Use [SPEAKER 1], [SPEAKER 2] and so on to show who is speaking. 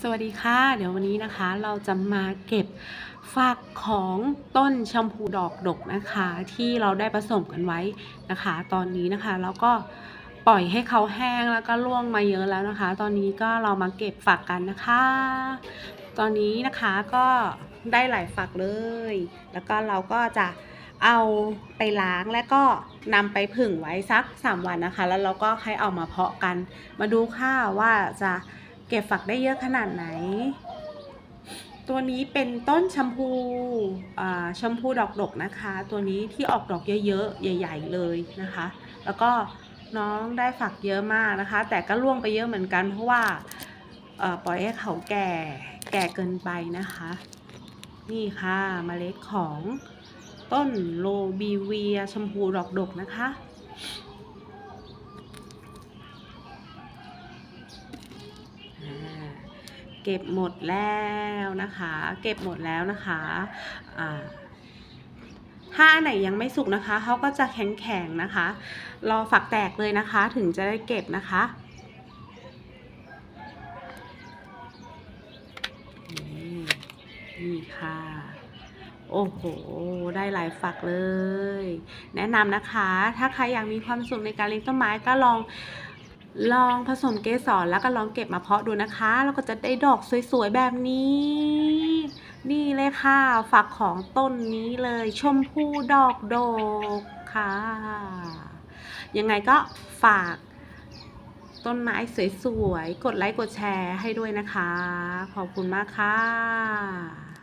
[SPEAKER 1] สวัสดีค่ะ เดี๋ยววันนี้นะคะเราจะมาเก็บฝักของต้นชมพูดอกดกนะคะ ที่เราได้ผสมกันไว้นะคะ ตอนนี้นะคะแล้วก็ปล่อยให้เขาแห้งแล้วก็ร่วงมาเยอะแล้วนะคะ ตอนนี้ก็เรามาเก็บฝักกันนะคะ ตอนนี้นะคะก็ได้หลายฝักเลย แล้วก็เราก็จะเอาไปล้างและก็นำไปผึ่งไว้สัก 3 วันนะคะ แล้วเราก็ให้เอามาเพาะกัน มาดูค่ะว่าจะ เก็บฝักได้เยอะขนาดไหน ตัวนี้เป็นต้นชมพูอ่าชมพูดอกดกนะคะ ตัวนี้ที่ออกดอกเยอะๆ ใหญ่ ๆ เลยนะคะ แล้วก็น้องได้ฝักเยอะมากนะคะ แต่ก็ร่วงไปเยอะเหมือนกัน เพราะว่าปล่อยให้เขาแก่แก่เกินไปนะคะ นี่ค่ะมเมล็ดของต้นโลบีเวียชมพูดอกดกนะคะ เก็บหมดแล้วนะคะ เก็บหมดแล้วนะคะอ่าถ้าอันไหนยังไม่สุกนะคะเขาก็จะแข็งๆนะคะ รอฝักแตกเลยนะคะ ถึงจะได้เก็บนะคะนี่นี่ค่ะ โอ้โห ได้หลายฝักเลย แนะนำนะคะ ถ้าใครอยากมีความสุขในการเลี้ยงต้นไม้ก็ลอง ลองผสมเกสรแล้วก็ลองเก็บมาเพาะดูนะคะ แล้วก็จะได้ดอกสวยๆแบบนี้ นี่เลยค่ะฝักของต้นนี้เลย ชมพูดอกโดกค่ะ ยังไงก็ฝากต้นไม้สวยๆ กดไลค์กดแชร์ให้ด้วยนะคะ ขอบคุณมากค่ะ